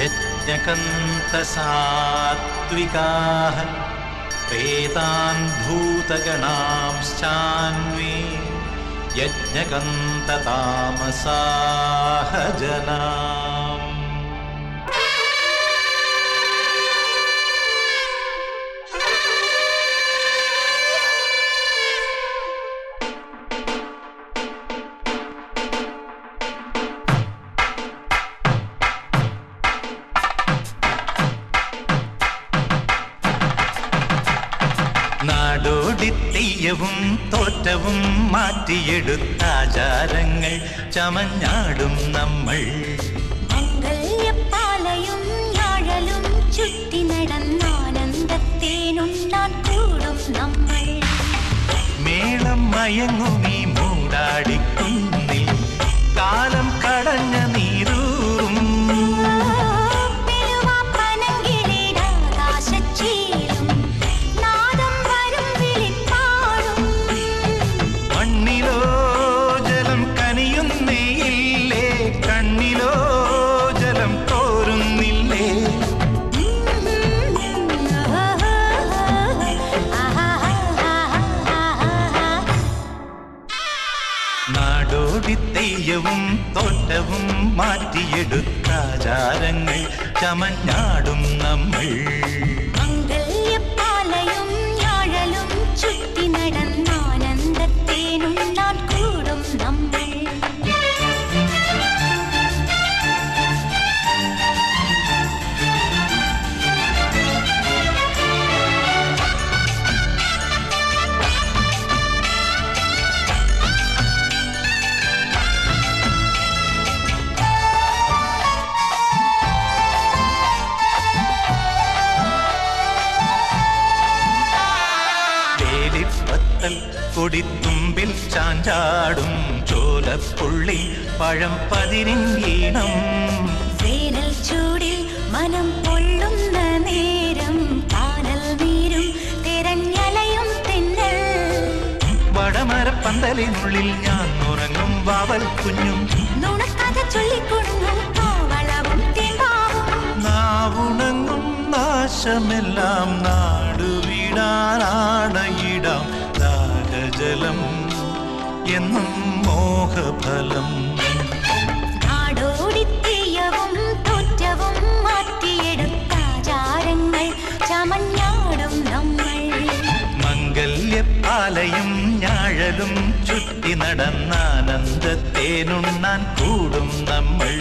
यज्ञकन्तसात्विकाः प्रेतान् भूतगणांश्चान्वे यज्ञकन्ततामसाः जनाम् തെയ്യവും തോറ്റവും മാറ്റിയെടുത്ത ആചാരങ്ങൾ ചമഞ്ഞാടും നമ്മൾ. മംഗല്യപ്പാലയും ഞാഴലും ചുറ്റി നടന്നാനന്ദത്തേനുണ്ണാൻ കൂടും നമ്മൾ മേളം മയങ്ങുമീ മൂടാടിക്കുന്നിൽ തെയ്യവും തോട്ടവും മാറ്റിയെടുത്ത ആചാരങ്ങൾ ചമഞ്ഞാടും നമ്മൾ. കൊടിത്തുമ്പിൽ ചാഞ്ചാടും ചോലപ്പുള്ളി പഴം പതിരിങ്ങീണം വേനൽ ചൂടിൽ മനം പൊള്ളുന്ന നേരം കാനൽ നീരും തിരഞ്ഞലയും തിന്നൽ. വടമരപ്പന്തലിനുള്ളിൽ ഞാൻ ഉറങ്ങും വാവൽ കുഞ്ഞും. നുണക്കഥ ചൊല്ലിക്കൊടുങ്ങും കോവളവും തേമ്പാവും. നാവുണങ്ങും നാശമെല്ലാം നാടുവിടാനാണയിടാം എന്നും മോഹഫലം. നാടോടിത്തീയവും തോറ്റവും മാറ്റിയെടുത്ത ആചാരങ്ങൾ ചമഞ്ഞാടും നമ്മൾ. മംഗല്യപ്പാലയും ഞാഴലും ചുറ്റി നടന്നാനന്ദത്തേനുണ്ണാൻ കൂടും നമ്മൾ.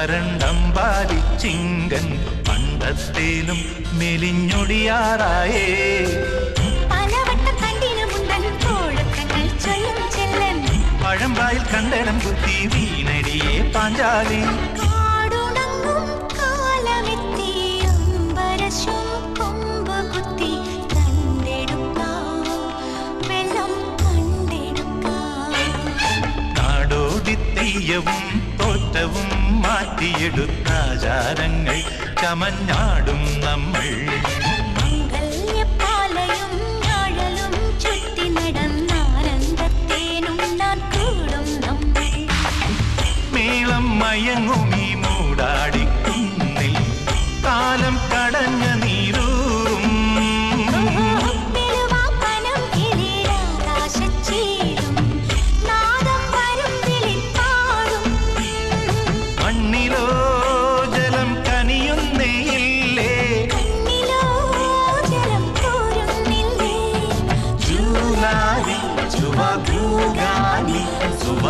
ചുണ്ടച്ചുണ്ടും പാലിച്ചിങ്കൻ ചിങ്കൻ പണ്ടത്തേലും മെലിഞ്ഞൊടിയാറായേ. പഴമ്പായിൽ കണ്ടടം കുത്തി വീണടിയേ പാഞ്ചാലി. തെയ്യവും തോറ്റവും മാറ്റിയെടുത്ത ആചാരങ്ങൾ ചമഞ്ഞാടും നമ്മൾ. മംഗല്യപ്പാലയും శుభ